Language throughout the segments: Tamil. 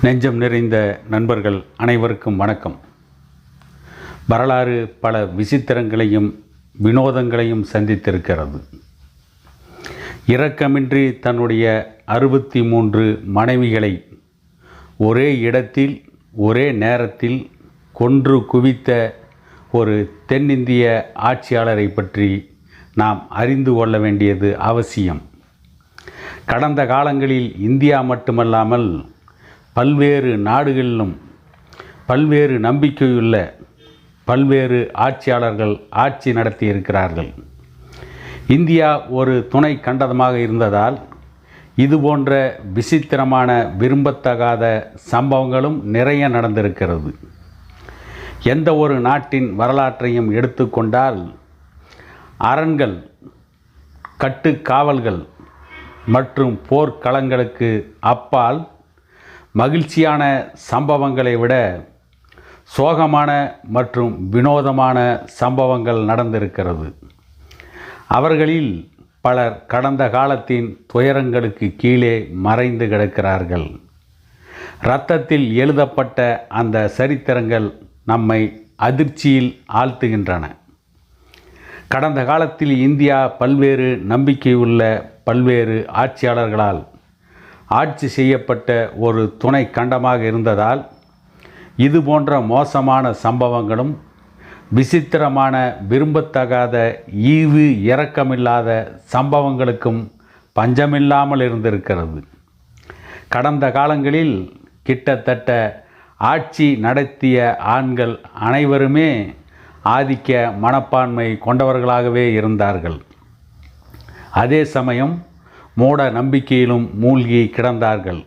நெஞ்சம் நிறைந்த நண்பர்கள் அனைவருக்கும் வணக்கம். வரலாறு பல விசித்திரங்களையும் வினோதங்களையும் சந்தித்திருக்கிறது. இரக்கமின்றி தன்னுடைய அறுபத்தி மூன்று மனைவிகளை ஒரே இடத்தில் ஒரே நேரத்தில் கொன்று குவித்த ஒரு தென்னிந்திய ஆட்சியாளரை பற்றி நாம் அறிந்து கொள்ள வேண்டியது அவசியம். கடந்த காலங்களில் இந்தியா மட்டுமல்லாமல் பல்வேறு நாடுகளிலும் பல்வேறு நம்பிக்கையுள்ள பல்வேறு ஆட்சியாளர்கள் ஆட்சி நடத்தியிருக்கிறார்கள். இந்தியா ஒரு துணை கண்டதமாக இருந்ததால் இது போன்ற விசித்திரமான விரும்பத்தகாத சம்பவங்களும் நிறைய நடந்திருக்கிறது. எந்த ஒரு நாட்டின் வரலாற்றையும் எடுத்துக்கொண்டால் அரண்கள் கட்டுக்காவல்கள் மற்றும் போர்க்களங்களுக்கு அப்பால் மகிழ்ச்சியான சம்பவங்களை விட சோகமான மற்றும் வினோதமான சம்பவங்கள் நடந்திருக்கிறது. அவர்களில் பலர் கடந்த காலத்தின் துயரங்களுக்கு கீழே மறைந்து கிடக்கிறார்கள். இரத்தத்தில் எழுதப்பட்ட அந்த சரித்திரங்கள் நம்மை அதிர்ச்சியில் ஆழ்த்துகின்றன. கடந்த காலத்தில் இந்தியா பல்வேறு நம்பிக்கையுள்ள பல்வேறு ஆட்சியாளர்களால் ஆட்சி செய்யப்பட்ட ஒரு துணை கண்டமாக இருந்ததால் இது போன்ற மோசமான சம்பவங்களும் விசித்திரமான விரும்பத்தகாத ஈவு இரக்கமில்லாத சம்பவங்களுக்கும் பஞ்சமில்லாமல் இருந்திருக்கிறது. கடந்த காலங்களில் கிட்டத்தட்ட ஆட்சி நடத்திய ஆண்கள் அனைவருமே ஆதிக்க மனப்பான்மை கொண்டவர்களாகவே இருந்தார்கள். அதே சமயம் மூட நம்பிக்கையிலும் மூழ்கி கிடந்தார்கள்.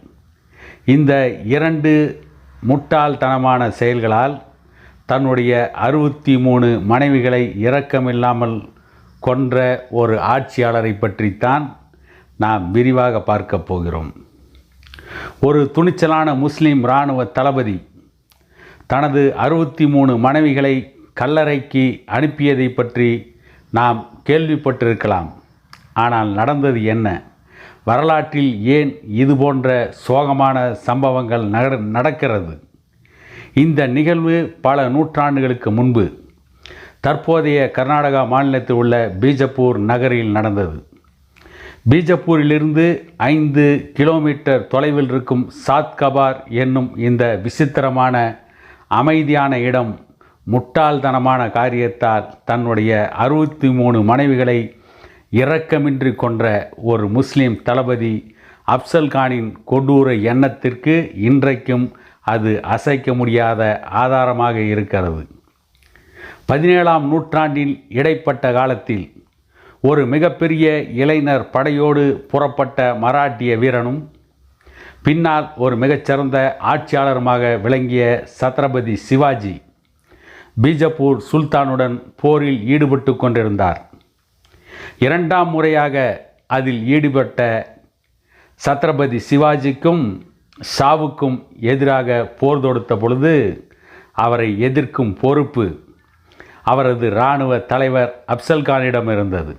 இந்த இரண்டு முட்டாள்தனமான செயல்களால் தன்னுடைய அறுபத்தி மூணு மனைவிகளை இரக்கமில்லாமல் கொன்ற ஒரு ஆட்சியாளரை பற்றித்தான் நாம் விரிவாக பார்க்க போகிறோம். ஒரு துணிச்சலான முஸ்லீம் இராணுவ தளபதி தனது அறுபத்தி மூணு மனைவிகளை கல்லறைக்கு அனுப்பியதை பற்றி நாம் கேள்விப்பட்டிருக்கலாம். ஆனால் நடந்தது என்ன? வரலாற்றில் ஏன் இது போன்ற சோகமான சம்பவங்கள் நட நடக்கிறது? இந்த நிகழ்வு பல நூற்றாண்டுகளுக்கு முன்பு தற்போதைய கர்நாடகா மாநிலத்தில் உள்ள பீஜப்பூர் நகரில் நடந்தது. பீஜப்பூரிலிருந்து ஐந்து கிலோமீட்டர் தொலைவில் இருக்கும் சாத் கபார் என்னும் இந்த விசித்திரமான அமைதியான இடம் முட்டாள்தனமான காரியத்தால் தன்னுடைய அறுபத்தி மூணு மனைவிகளை இரக்கமின்றி கொன்ற ஒரு முஸ்லீம் தளபதி அப்சல்கானின் கொடூர எண்ணத்திற்கு இன்றைக்கும் அது அசைக்க முடியாத ஆதாரமாக இருக்கிறது. பதினேழாம் நூற்றாண்டில் இடைப்பட்ட காலத்தில் ஒரு மிகப்பெரிய இளைஞர் படையோடு புறப்பட்ட மராட்டிய வீரனும் பின்னால் ஒரு மிகச்சிறந்த ஆட்சியாளருமாக விளங்கிய சத்ரபதி சிவாஜி பீஜப்பூர் சுல்தானுடன் போரில் ஈடுபட்டு கொண்டிருந்தார். இரண்டாம் முறையாக அதில் ஈடுபட்ட சத்ரபதி சிவாஜிக்கும் ஷாவுக்கும் எதிராக போர் தொடுத்த பொழுது அவரை எதிர்க்கும் பொறுப்பு அவரது இராணுவ தலைவர் அப்சல்கானிடம் இருந்தது.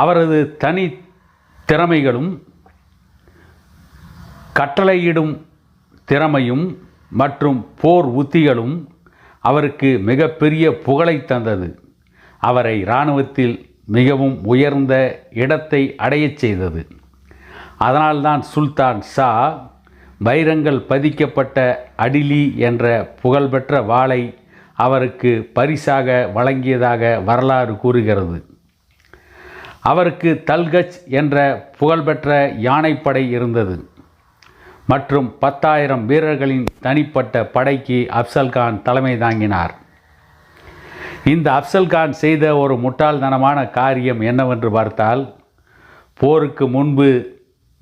அவரது தனி திறமைகளும் கட்டளையிடும் திறமையும் மற்றும் போர் உத்திகளும் அவருக்கு மிகப்பெரிய புகழை தந்தது. அவரை இராணுவத்தில் மிகவும் உயர்ந்த இடத்தை அடையச் செய்தது. அதனால்தான் சுல்தான் ஷா வைரங்கள் பதிக்கப்பட்ட அடிலி என்ற புகழ்பெற்ற வாளை அவருக்கு பரிசாக வழங்கியதாக வரலாறு கூறுகிறது. அவருக்கு தல்கச் என்ற புகழ்பெற்ற யானைப்படை இருந்தது. மற்றும் பத்தாயிரம் வீரர்களின் தனிப்பட்ட படைக்கு அப்சல்கான் தலைமை தாங்கினார். இந்த அப்சல்கான் செய்த ஒரு முட்டாள்தனமான காரியம் என்னவென்று பார்த்தால் போருக்கு முன்பு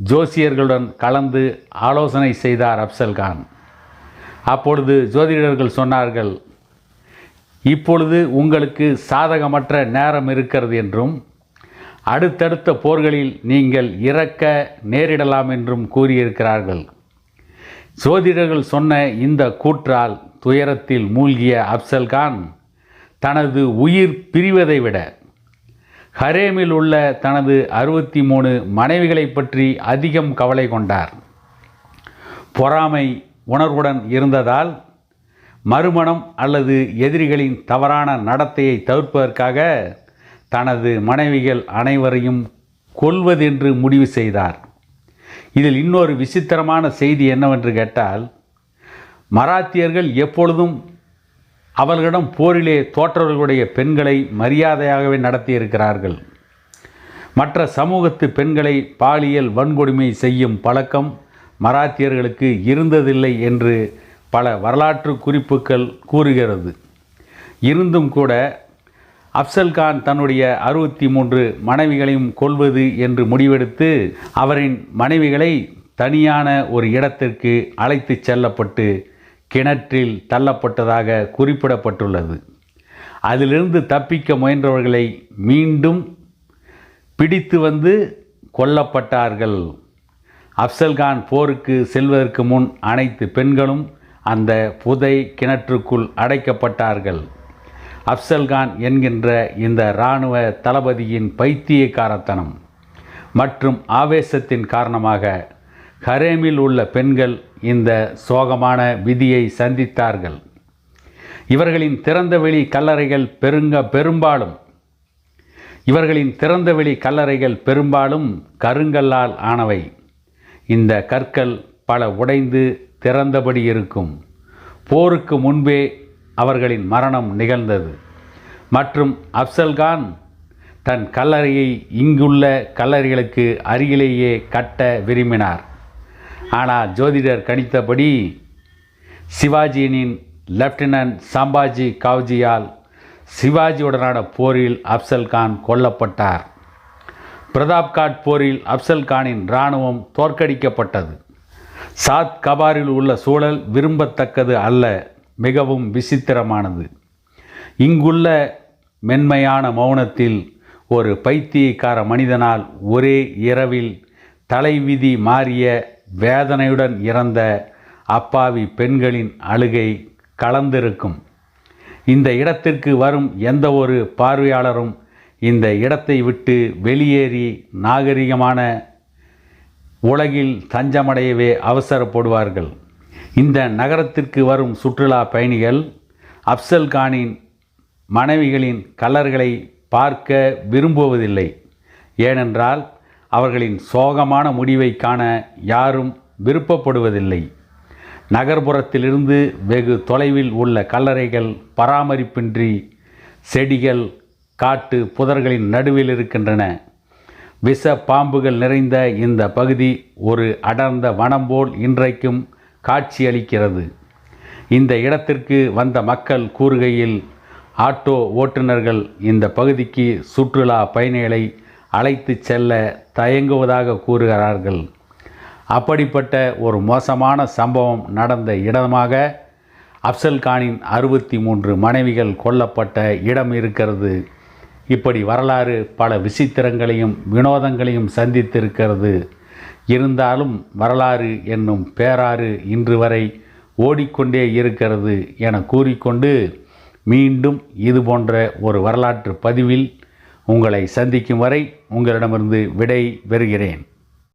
ஜோசியர்களுடன் கலந்து ஆலோசனை செய்தார் அப்சல்கான் அப்பொழுது ஜோதிடர்கள் சொன்னார்கள் இப்பொழுது உங்களுக்கு சாதகமற்ற நேரம் இருக்கிறது என்றும் அடுத்தடுத்த போர்களில் நீங்கள் இறக்க நேரிடலாம் என்றும் கூறியிருக்கிறார்கள். சோதிடர்கள் சொன்ன இந்த கூற்றால் துயரத்தில் மூழ்கிய அப்சல்கான் தனது உயிர் பிரிவதை விட ஹரேமில் உள்ள தனது அறுபத்தி மூணு மனைவிகளைப் பற்றி அதிகம் கவலை கொண்டார். பொறாமை உணர்வுடன் இருந்ததால் மறுமணம் அல்லது எதிரிகளின் தவறான நடத்தையை தவிர்ப்பதற்காக தனது மனைவிகள் அனைவரையும் கொல்வதென்று முடிவு செய்தார். இதில் இன்னொரு விசித்திரமான செய்தி என்னவென்று கேட்டால் மராத்தியர்கள் எப்பொழுதும் அவர்களிடம் போரிலே தோற்றவர்களுடைய பெண்களை மரியாதையாகவே நடத்தியிருக்கிறார்கள். மற்ற சமூகத்து பெண்களை பாலியல் வன்கொடுமை செய்யும் பழக்கம் மராத்தியர்களுக்கு இருந்ததில்லை என்று பல வரலாற்று குறிப்புகள் கூறுகிறது. இருந்தும் கூட அப்சல்கான் தன்னுடைய அறுபத்தி மூன்று மனைவிகளையும் கொல்வது என்று முடிவெடுத்து அவரின் மனைவிகளை தனியான ஒரு இடத்திற்கு அழைத்துச் செல்லப்பட்டு கிணற்றில் தள்ளப்பட்டதாக குறிப்பிடப்பட்டுள்ளது. அதிலிருந்து தப்பிக்க முயன்றவர்களை மீண்டும் பிடித்து வந்து கொல்லப்பட்டார்கள். அப்சல்கான் போருக்கு செல்வதற்கு முன் அனைத்து பெண்களும் அந்த புதை கிணற்றுக்குள் அடைக்கப்பட்டார்கள். அப்சல்கான் என்கின்ற இந்த இராணுவ தளபதியின் பைத்தியக்காரத்தனம் மற்றும் ஆவேசத்தின் காரணமாக ஹரேமில் உள்ள பெண்கள் இந்த சோகமான விதியை சந்தித்தார்கள். இவர்களின் திறந்தவெளி கல்லறைகள் பெருங்க பெரும்பாலும் இவர்களின் திறந்தவெளி கல்லறைகள் பெரும்பாலும் கருங்கல்லால் ஆனவை. இந்த கற்கள் பல உடைந்து திறந்தபடி இருக்கும். போருக்கு முன்பே அவர்களின் மரணம் நிகழ்ந்தது. மற்றும் அப்சல்கான் தன் கல்லறையை இங்குள்ள கல்லறைகளுக்கு அருகிலேயே கட்ட விரும்பினார். ஆனால் ஜோதிடர் கணித்தபடி சிவாஜியினின் லெப்டினன்ட் சம்பாஜி காவ்ஜியால் சிவாஜியுடனான போரில் அப்சல்கான் கொல்லப்பட்டார். பிரதாப்காட் போரில் அப்சல்கானின் இராணுவம் தோற்கடிக்கப்பட்டது. சாத் கபாரில் உள்ள சூழல் விரும்பத்தக்கது அல்ல. மிகவும் விசித்திரமானது. இங்குள்ள மென்மையான மௌனத்தில் ஒரு பைத்தியக்கார மனிதனால் ஒரே இரவில் தலைவிதி மாறிய வேதனையுடன் இறந்த அப்பாவி பெண்களின் அழுகை கலந்திருக்கும். இந்த இடத்திற்கு வரும் எந்த ஒரு பார்வையாளரும் இந்த இடத்தை விட்டு வெளியேறி நாகரிகமான உலகில் தஞ்சமடையவே அவசரப்படுவார்கள். இந்த நகரத்திற்கு வரும் சுற்றுலா பயணிகள் அப்சல்கானின் மனைவிகளின் கலர்களை பார்க்க விரும்புவதில்லை. ஏனென்றால் அவர்களின் சோகமான முடிவை காண யாரும் விருப்பப்படுவதில்லை. நகர்ப்புறத்திலிருந்து வெகு தொலைவில் உள்ள கல்லறைகள் பராமரிப்பின்றி செடிகள் காட்டு புதர்களின் நடுவில் இருக்கின்றன. விஷ பாம்புகள் நிறைந்த இந்த பகுதி ஒரு அடர்ந்த வனம் போல் இன்றைக்கும் காட்சியளிக்கிறது. இந்த இடத்திற்கு வந்த மக்கள் கூறுகையில் ஆட்டோ ஓட்டுநர்கள் இந்த பகுதிக்கு சுற்றுலா பயணிகளை அழைத்துச் செல்ல தயங்குவதாக கூறுகிறார்கள். அப்படிப்பட்ட ஒரு மோசமான சம்பவம் நடந்த இடமாக அப்சல்கானின் அறுபத்தி மூன்று மனைவிகள் கொல்லப்பட்ட இடம் இருக்கிறது. இப்படி வரலாறு பல விசித்திரங்களையும் வினோதங்களையும் சந்தித்திருக்கிறது. இருந்தாலும் வரலாறு என்னும் பேராறு இன்று வரை ஓடிக்கொண்டே இருக்கிறது என கூறிக்கொண்டு மீண்டும் இது போன்ற ஒரு வரலாற்று பதிவில் உங்களை சந்திக்கும் வரை உங்களிடமிருந்து விடை பெறுகிறேன்.